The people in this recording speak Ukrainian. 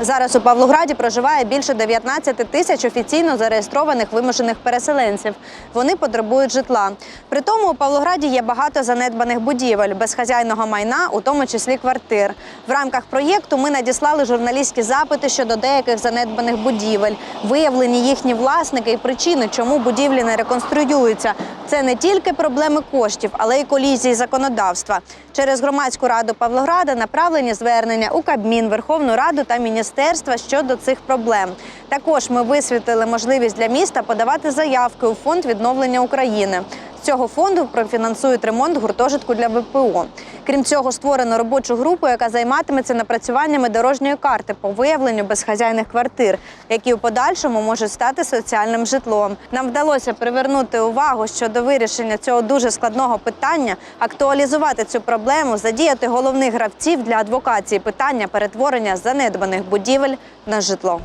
Зараз у Павлограді проживає більше 19 тисяч офіційно зареєстрованих вимушених переселенців. Вони потребують житла. При тому у Павлограді є багато занедбаних будівель, безхазяйного майна, у тому числі квартир. В рамках проєкту ми надіслали журналістські запити щодо деяких занедбаних будівель, виявлені їхні власники і причини, чому будівлі не реконструюються. Це не тільки проблеми коштів, але й колізії законодавства. Через громадську раду Павлограда направлені звернення у Кабмін, Верховну Раду та міністерства щодо цих проблем. Також ми висвітлили можливість для міста подавати заявки у фонд відновлення України. З цього фонду профінансують ремонт гуртожитку для ВПО. Крім цього, створено робочу групу, яка займатиметься напрацюваннями дорожньої карти по виявленню безхазяйних квартир, які у подальшому можуть стати соціальним житлом. Нам вдалося привернути увагу щодо вирішення цього дуже складного питання, актуалізувати цю проблему, задіяти головних гравців для адвокації питання перетворення занедбаних будівель на житло.